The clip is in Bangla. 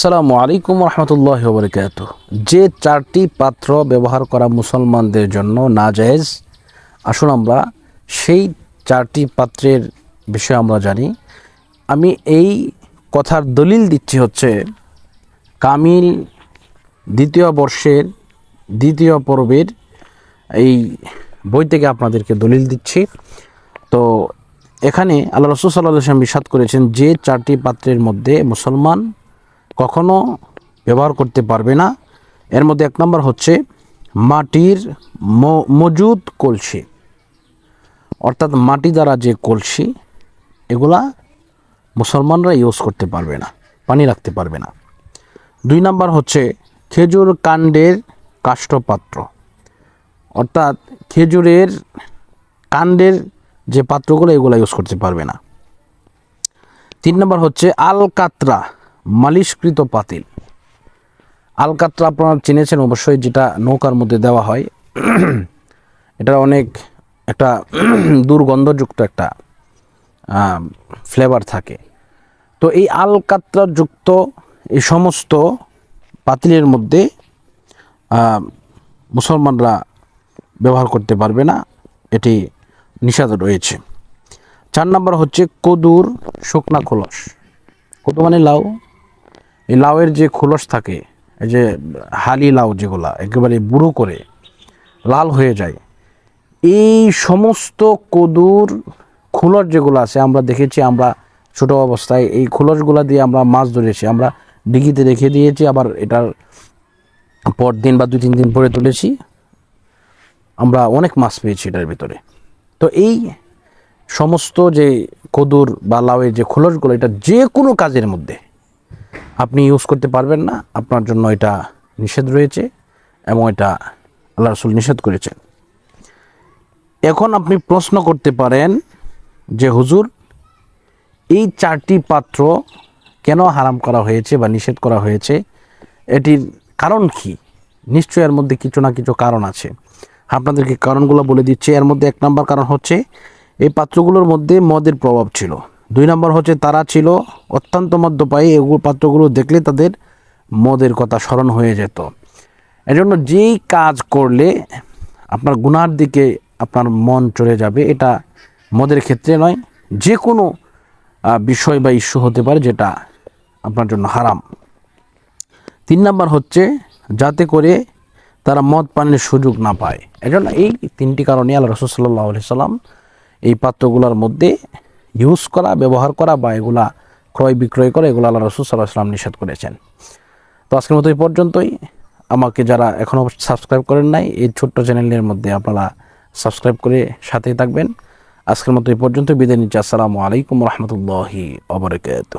আসসালামু আলাইকুম রহমতুল্লাহ বরকাত যে চারটি পাত্র ব্যবহার করা মুসলমানদের জন্য না জায়েজ আসুন আমরা সেই চারটি পাত্রের বিষয়ে আমরা জানি। আমি এই কথার দলিল দিচ্ছি হচ্ছে, কামিল দ্বিতীয় বর্ষের দ্বিতীয় পর্বের এই বই থেকে আপনাদেরকে দলিল দিচ্ছি। তো এখানে আল্লাহ রসুল সাল্লাহ আসলাম বিষাদ করেছেন যে চারটি পাত্রের মধ্যে মুসলমান কখনো ব্যবহার করতে পারবে না। এর মধ্যে এক নম্বর হচ্ছে মাটির মজুদ কলসি। অর্থাৎ মাটি দ্বারা যে কলসি, এগুলা মুসলমানরা ইউজ করতে পারবে না, পানি রাখতে পারবে না। দুই নাম্বার হচ্ছে খেজুর কাণ্ডের কাষ্ঠপাত্র। অর্থাৎ খেজুরের কাণ্ডের যে পাত্রগুলো, এগুলো ইউজ করতে পারবে না। তিন নম্বর হচ্ছে আলকাতরা। মালিশকৃত পাতিল। আলকাতরা আপনারা চিনেছেন, অবশ্যই যেটা নৌকার মধ্যে দেওয়া হয়। এটা অনেক একটা দুর্গন্ধযুক্ত একটা ফ্লেভার থাকে। তো এই আলকাতরাযুক্ত এই সমস্ত পাতিলের মধ্যে মুসলমানরা ব্যবহার করতে পারবে না। এটি নিষেধ রয়েছে। চার নম্বর হচ্ছে কদুর শুকনা খোলস। কদু মানে লাউ? এই লাউয়ের যে খোলস থাকে, এই যে হালি লাউ যেগুলা, একেবারে বুড়ো করে লাল হয়ে যায়, এই সমস্ত কদুর খোলস যেগুলো আছে, আমরা দেখেছি, আমরা ছোট অবস্থায় এই খোলসগুলো দিয়ে আমরা মাছ ধরেছি, আমরা ডিগিতে রেখে দিয়েছি, আবার এটার পর দিন বা দুই তিন দিন পরে তুলেছি, আমরা অনেক মাছ পেয়েছি এটার ভিতরে। তো এই সমস্ত যে কদুর বা লাউয়ের যে খোলসগুলো, এটা যে কোনো কাজের মধ্যে আপনি ইউজ করতে পারবেন না, আপনার জন্য এটা নিষেধ রয়েছে এবং এটা আল্লাহ রসুল নিষেধ করেছেন। এখন আপনি প্রশ্ন করতে পারেন যে, হুজুর, এই চারটি পাত্র কেন হারাম করা হয়েছে বা নিষেধ করা হয়েছে? এটির কারণ কি? নিশ্চয়ই এর মধ্যে কিছু না কিছু কারণ আছে। আপনাদেরকে কারণগুলো বলে দিচ্ছি। এর মধ্যে এক নম্বর কারণ হচ্ছে, এই পাত্রগুলোর মধ্যে মদের প্রভাব ছিল। দুই নম্বর হচ্ছে তারা ছিল অত্যন্ত মদ্যপায়ী এগুলো পাত্রগুলো দেখলে তাদের মদের কথা স্মরণ হয়ে যেত। এজন্য যেই কাজ করলে আপনার গুনার দিকে আপনার মন চলে যাবে, এটা মদের ক্ষেত্রে নয় যে কোনো বিষয় বা ইস্যু হতে পারে যেটা আপনার জন্য হারাম। তিন নাম্বার হচ্ছে যাতে করে তারা মদ পানের সুযোগ না পায়। এজন্য এই তিনটি কারণে আল্লাহ রসুল সাল্লাহ সাল্লাম এই পাত্রগুলোর মধ্যে ইউজ করা, ব্যবহার করা বা এগুলা ক্রয় বিক্রয় করা, এগুলো আল্লাহ রসুল সাল্লাহ সাল্লাম নিষেধ করেছেন। তো আজকের মতো এই পর্যন্তই। আমাকে যারা এখনও সাবস্ক্রাইব করেন নাই, এই ছোট্ট চ্যানেলের মধ্যে আপনারা সাবস্ক্রাইব করে সাথেই থাকবেন। আজকের মতো এই পর্যন্ত বিদায় নিচ্ছি। আসসালামু আলাইকুম রহমতুল্লাহি অবরকাত